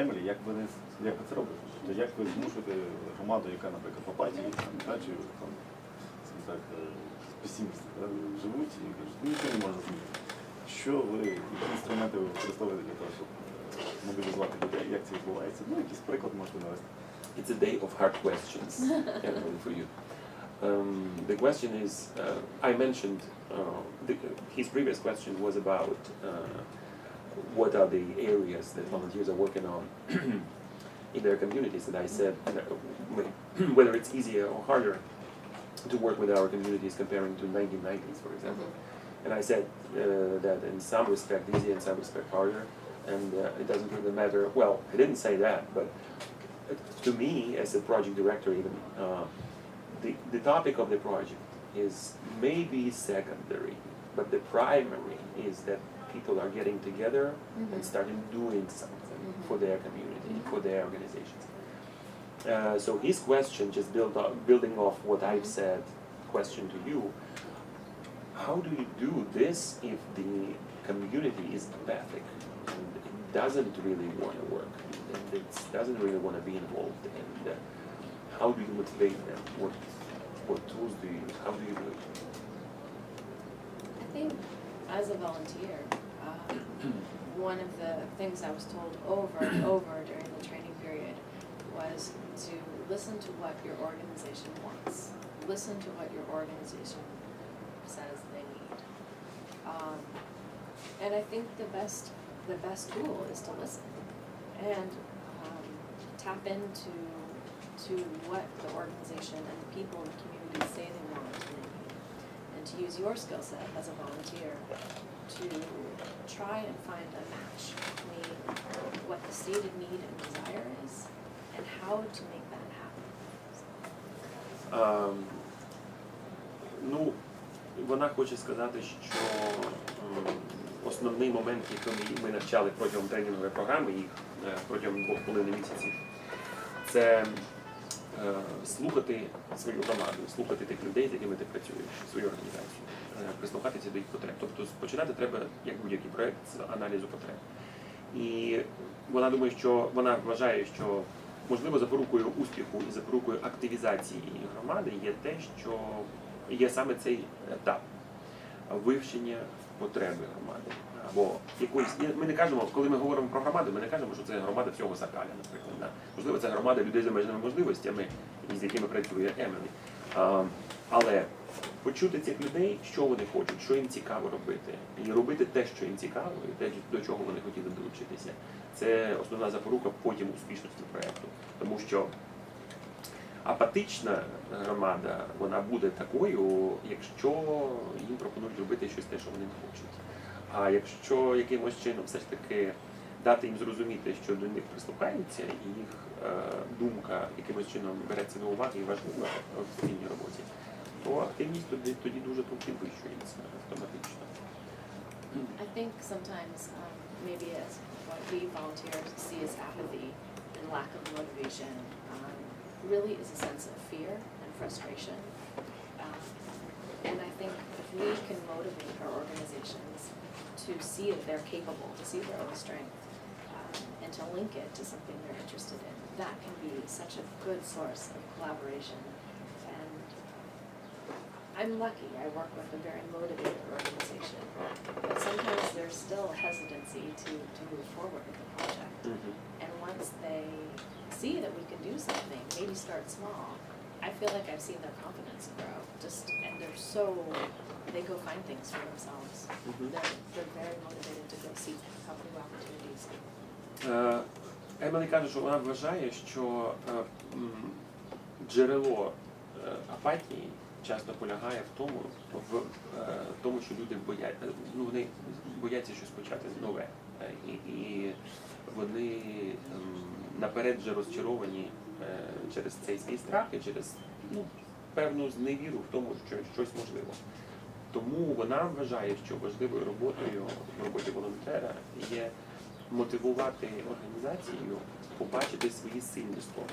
Емілі, як ви, не- як ви це робите? Тобто як ви змушуєте громаду, яка, наприклад, в апатії, там, чи там, так, е, песимісти, да, живуть і кажуть, ну нічого не можна змінити. Що ви, які інструменти ви використовуєте для того, щоб е, мобілізувати людей, як це відбувається? Ну, якийсь приклад можете навести. It's a day of hard questions, for you. Um, the question is, uh, I mentioned, uh, the, his previous question was about uh, what are the areas that volunteers are working on in their communities, and I said whether it's easier or harder to work with our communities comparing to 1990s, for example. And I said uh, that in some respect easier, in some respect harder, and uh, it doesn't really matter. Well, I didn't say that, but to me, as a project director, even uh, the the topic of the project is maybe secondary, but the primary is that people are getting together and starting doing something for their community, for their organizations. Uh, so his question, just build up, building off what I've said, question to you, how do you do this if the community is apathic and it doesn't really want to work and it doesn't really want to be involved and uh, how do you motivate them? What, what tools do you use? How do you do it? I think as a volunteer, one of the things I was told over and over during the training period was to listen to what your organization wants. Listen to what your organization says they need. Um, and I think the best, the best tool is to listen and um, tap into to what the organization and the people in the community say they want and need and to use your skill set as a volunteer to try and find a match between what the stated need and desire is and how to make that happen. Ем, ну, вона хоче сказати, що ем, основний момент, який ми навчали протягом тренінгової програми, їх е, протягом двох половини місяців, це е, слухати свою громаду, слухати тих людей, з якими ти працюєш, свою організацію, прислухатися до їх потреб. Тобто починати треба, як будь-який проєкт, з аналізу потреб. І вона думає, що вона вважає, що можливо запорукою успіху і запорукою активізації громади є те, що є саме цей етап вивчення потреби громади. Або якоїсь ми не кажемо, коли ми говоримо про громаду, ми не кажемо, що це громада всього Сакаля, наприклад. Да? Можливо, це громада людей з обмеженими можливостями, з якими працює Емілі. А, але почути цих людей, що вони хочуть, що їм цікаво робити, і робити те, що їм цікаво, і те, до чого вони хотіли долучитися. Це основна запорука потім успішності проєкту. Тому що апатична громада вона буде такою, якщо їм пропонують робити щось те, що вони не хочуть. А якщо якимось чином все ж таки дати їм зрозуміти, що до них прислухаються, і їх е, думка якимось чином береться до уваги і важлива в спільній роботі, то активність тоді, тоді дуже тут підвищується автоматично. I think sometimes um, maybe as what we volunteers see as apathy and lack of motivation um, really is a sense of fear and frustration. Um, and I think if we can motivate our organizations to see that they're capable, to see their own strength, um, and to link it to something they're interested in, that can be such a good source of collaboration. And I'm lucky, I work with a very motivated organization, but sometimes there's still hesitancy to, to move forward with the project. And once they see that we can do something, maybe start small, I feel like I've seen their confidence grow, just, and they're so, they go find things for themselves. Mhm. They're, they're very motivated to go seek out new opportunities. Е, Емілі каже, що вона вважає, що е, м, джерело е, апатії часто полягає в тому, в е, тому, що люди боять, е, ну, вони бояться щось почати нове. Е, І, і вони ем, наперед вже розчаровані е, через цей свій страх і через ну, певну зневіру в тому, що щось можливо. Тому вона вважає, що важливою роботою в роботі волонтера є мотивувати організацію побачити свої сильні сторони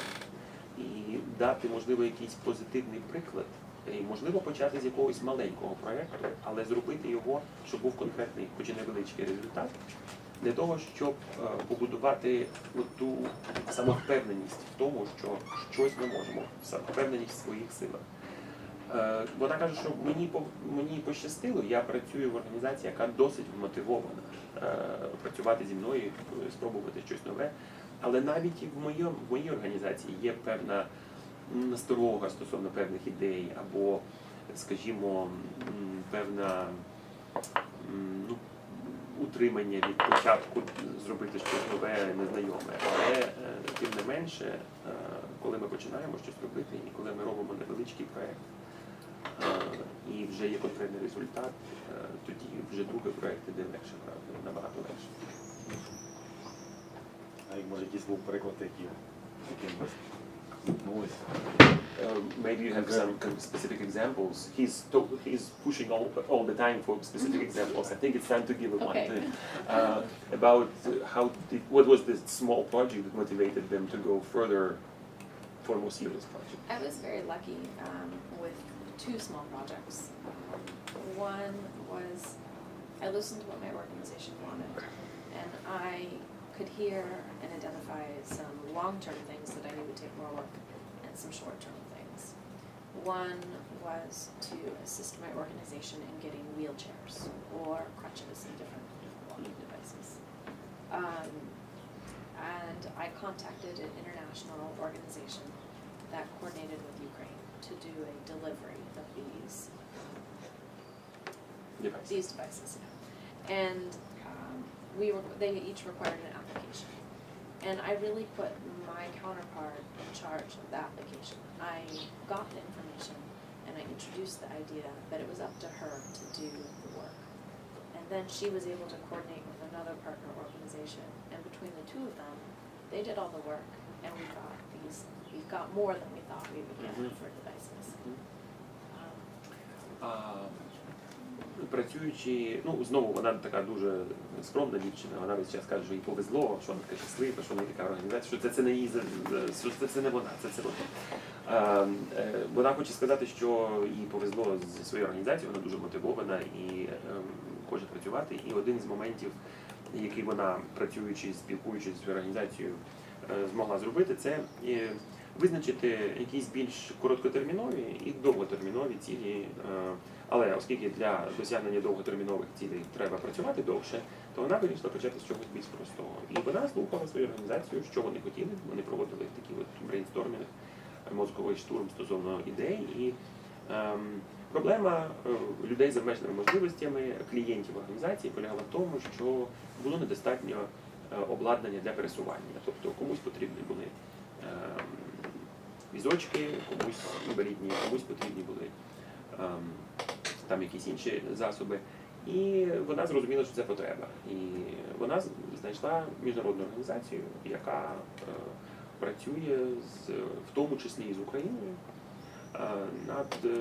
і дати, можливо, якийсь позитивний приклад. І, можливо, почати з якогось маленького проєкту, але зробити його, щоб був конкретний, хоч і невеличкий результат, для того, щоб е, побудувати ту самовпевненість в тому, що щось ми можемо, самовпевненість в своїх силах. Е, Вона каже, що мені мені пощастило, я працюю в організації, яка досить мотивована е, працювати зі мною, е, спробувати щось нове. Але навіть і в моїй організації є певна насторога стосовно певних ідей, або, скажімо, м, певна ну, утримання від початку зробити щось нове, незнайоме. Але е, тим не менше, е, коли ми починаємо щось робити, і коли ми робимо невеличкий проєкт, е, і вже є конкретний результат, тоді вже другий проєкт іде легше, правда, набагато легше. А як може якийсь був приклад, який, яким Um, maybe you have some specific examples. He's to, he's pushing all, all the time for specific mm-hmm. examples. I think it's time to give him okay. one thing uh, about how did, what was the small project that motivated them to go further for a more serious project. I was very lucky um, with two small projects. One was I listened to what my organization wanted, and I could hear and identify some long-term things that I knew would take more work, and some short-term things. One was to assist my organization in getting wheelchairs or crutches and different walking devices. Um, and I contacted an international organization that coordinated with Ukraine to do a delivery of these Device. these devices. And um, we were, they each required an application. And I really put my counterpart in charge of the application. I got the information and I introduced the idea, but it was up to her to do the work. And then she was able to coordinate with another partner organization, and between the two of them, they did all the work, and we got these, we got more than we thought we would get Mhm. for devices. Mhm. Um, А, працюючи, ну знову вона така дуже скромна дівчина, вона весь час каже, що їй повезло, що вона така щаслива, що в неї така організація, що це, це не її за- це, це не вона, це це вона. Е, вона хоче сказати, що їй повезло зі своєю організацією, вона дуже мотивована і ем, хоче працювати. І один з моментів, який вона працюючи, спілкуючись з організацією, е, змогла зробити, це е, визначити якісь більш короткотермінові і довготермінові цілі. Але оскільки для досягнення довготермінових цілей треба працювати довше, то вона вирішила почати з чогось більш простого. І вона слухала свою організацію, що вони хотіли. Вони проводили такі от брейнстормінг, мозковий штурм стосовно ідей. І ем, проблема е, людей з обмеженими можливостями, клієнтів організації полягала в тому, що було недостатньо е, обладнання для пересування. Тобто комусь потрібні були ем, візочки, комусь інвалідні, комусь потрібні були ем, там якісь інші засоби. І вона зрозуміла, що це потреба. І вона знайшла міжнародну організацію, яка е, працює з, в тому числі і з Україною е, над е,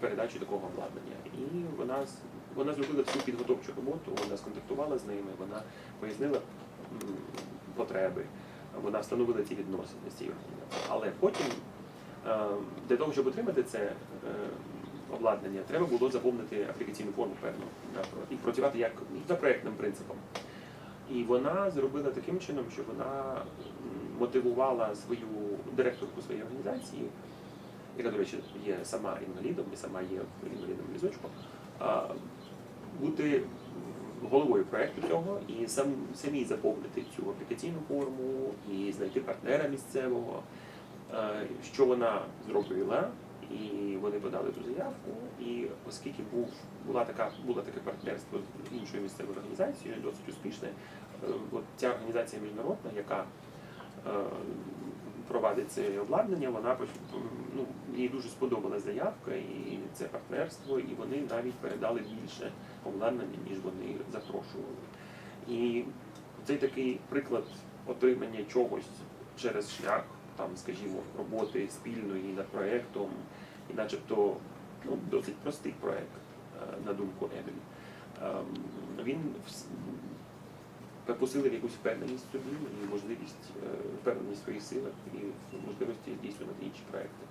передачею такого обладнання. І вона, вона зробила всю підготовчу роботу, вона сконтактувала з ними, вона пояснила потреби, вона встановила ці відносини з цією організацією. Але потім для того, щоб отримати це обладнання, треба було заповнити аплікаційну форму певну і працювати як за проектним принципом. І вона зробила таким чином, що вона мотивувала свою директорку своєї організації, яка, до речі, є сама інвалідом і сама є інвалідом візочку, бути головою проекту цього і сам, самі заповнити цю аплікаційну форму і знайти партнера місцевого, що вона зробила. І вони подали ту заявку. І оскільки був була така була таке партнерство з іншою місцевою організацією, досить успішне, е, от ця організація міжнародна, яка е, провадить це обладнання, вона ну, їй дуже сподобалась заявка і це партнерство, і вони навіть передали більше обладнання, ніж вони запрошували. І цей такий приклад отримання чогось через шлях, там, скажімо, роботи спільної над проєктом, і начебто ну, досить простий проєкт, е, на думку Емілі. Ем, Він посилив якусь впевненість собі і можливість е, впевненість своїх силах і можливості здійснювати інші проекти.